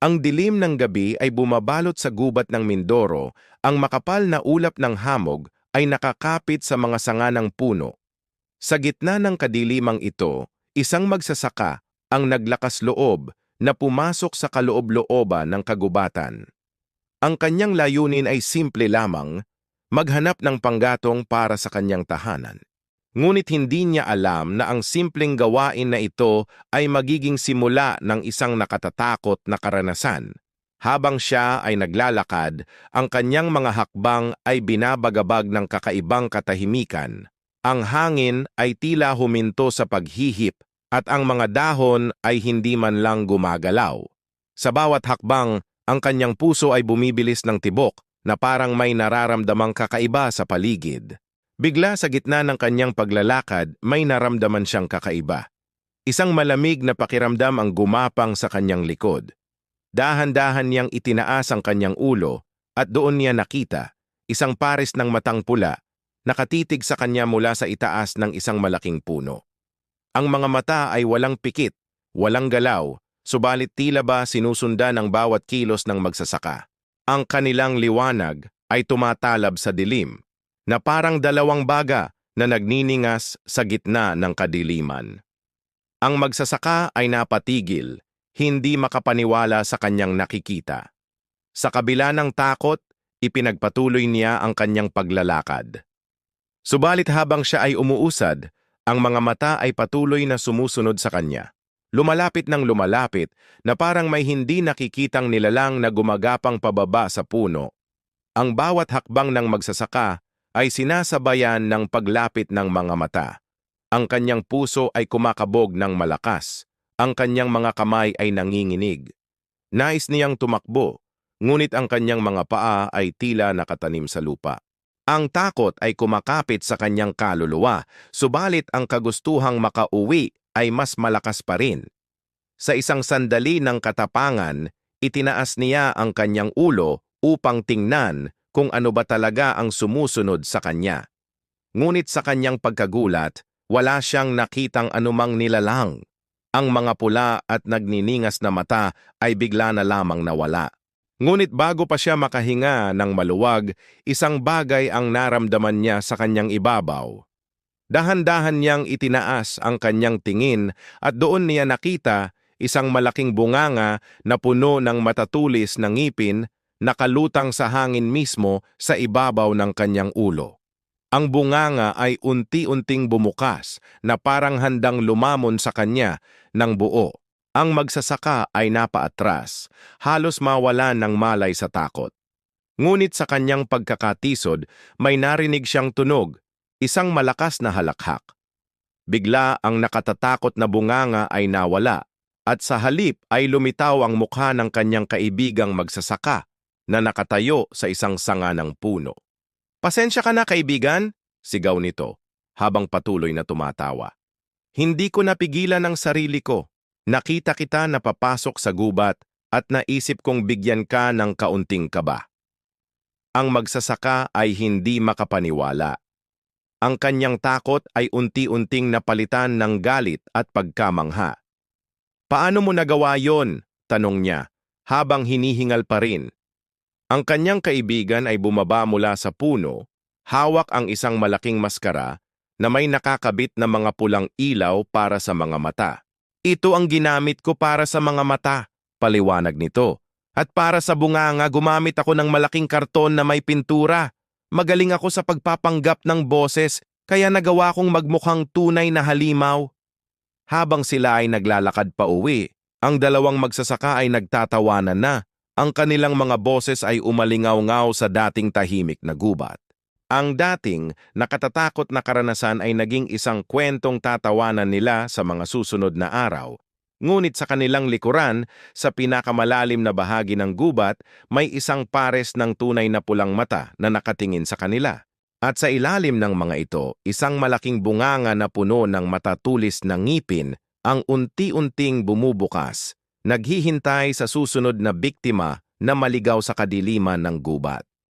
Ang dilim ng gabi ay bumabalot sa gubat ng Mindoro, ang makapal na ulap ng hamog ay nakakapit sa mga sanga ng puno. Sa gitna ng kadilimang ito, isang magsasaka ang naglakas loob na pumasok sa kaloob-looban ng kagubatan. Ang kanyang layunin ay simple lamang, maghanap ng panggatong para sa kanyang tahanan. Ngunit hindi niya alam na ang simpleng gawain na ito ay magiging simula ng isang nakatatakot na karanasan. Habang siya ay naglalakad, ang kanyang mga hakbang ay binabagabag ng kakaibang katahimikan. Ang hangin ay tila huminto sa paghihip at ang mga dahon ay hindi man lang gumagalaw. Sa bawat hakbang, ang kanyang puso ay bumibilis ng tibok na parang may nararamdamang kakaiba sa paligid. Bigla sa gitna ng kanyang paglalakad, may naramdaman siyang kakaiba. Isang malamig na pakiramdam ang gumapang sa kanyang likod. Dahan-dahan niyang itinaas ang kanyang ulo at doon niya nakita isang pares ng matang pula nakatitig sa kanya mula sa itaas ng isang malaking puno. Ang mga mata ay walang pikit, walang galaw, subalit tila ba sinusundan ang bawat kilos ng magsasaka. Ang kanilang liwanag ay tumatalab sa dilim, na parang dalawang baga na nagniningas sa gitna ng kadiliman. Ang magsasaka ay napatigil, hindi makapaniwala sa kanyang nakikita. Sa kabila ng takot, ipinagpatuloy niya ang kanyang paglalakad. Subalit habang siya ay umuusad, ang mga mata ay patuloy na sumusunod sa kanya. Lumalapit ng lumalapit na parang may hindi nakikitang nilalang na gumagapang pababa sa puno. Ang bawat hakbang ng magsasaka ay sinasabayan ng paglapit ng mga mata. Ang kanyang puso ay kumakabog ng malakas. Ang kanyang mga kamay ay nanginginig. Nais niyang tumakbo, ngunit ang kanyang mga paa ay tila nakatanim sa lupa. Ang takot ay kumakapit sa kanyang kaluluwa, subalit ang kagustuhang makauwi ay mas malakas pa rin. Sa isang sandali ng katapangan, itinaas niya ang kanyang ulo upang tingnan kung ano ba talaga ang sumusunod sa kanya. Ngunit sa kanyang pagkagulat, wala siyang nakitang anumang nilalang. Ang mga pula at nagniningas na mata ay bigla na lamang nawala. Ngunit bago pa siya makahinga ng maluwag, isang bagay ang naramdaman niya sa kanyang ibabaw. Dahan-dahan niyang itinaas ang kanyang tingin at doon niya nakita isang malaking bunganga na puno ng matatulis na ngipin nakalutang sa hangin mismo sa ibabaw ng kanyang ulo. Ang bunganga ay unti-unting bumukas na parang handang lumamon sa kanya ng buo. Ang magsasaka ay napaatras, halos mawala ng malay sa takot. Ngunit sa kanyang pagkakatisod, may narinig siyang tunog, isang malakas na halakhak. Bigla ang nakatatakot na bunganga ay nawala, at sa halip ay lumitaw ang mukha ng kanyang kaibigang magsasaka na nakatayo sa isang sanga ng puno. Pasensya ka na, kaibigan, sigaw nito, habang patuloy na tumatawa. Hindi ko napigilan ang sarili ko. Nakita kita na papasok sa gubat at naisip kong bigyan ka ng kaunting kaba. Ang magsasaka ay hindi makapaniwala. Ang kanyang takot ay unti-unting napalitan ng galit at pagkamangha. Paano mo nagawa yon? Tanong niya, habang hinihingal pa rin ang kanyang kaibigan ay bumaba mula sa puno, hawak ang isang malaking maskara na may nakakabit na mga pulang ilaw para sa mga mata. Ito ang ginamit ko para sa mga mata, paliwanag nito. At para sa bunganga, gumamit ako ng malaking karton na may pintura. Magaling ako sa pagpapanggap ng boses, kaya nagawa kong magmukhang tunay na halimaw. Habang sila ay naglalakad pa uwi, ang dalawang magsasaka ay nagtatawanan na ang kanilang mga boses ay umalingaw-ngaw sa dating tahimik na gubat. Ang dating nakatatakot na karanasan ay naging isang kwentong tatawanan nila sa mga susunod na araw. Ngunit sa kanilang likuran, sa pinakamalalim na bahagi ng gubat, may isang pares ng tunay na pulang mata na nakatingin sa kanila. At sa ilalim ng mga ito, isang malaking bunganga na puno ng matatulis na ngipin ang unti-unting bumubukas naghihintay sa susunod na biktima na maligaw sa kadiliman ng gubat.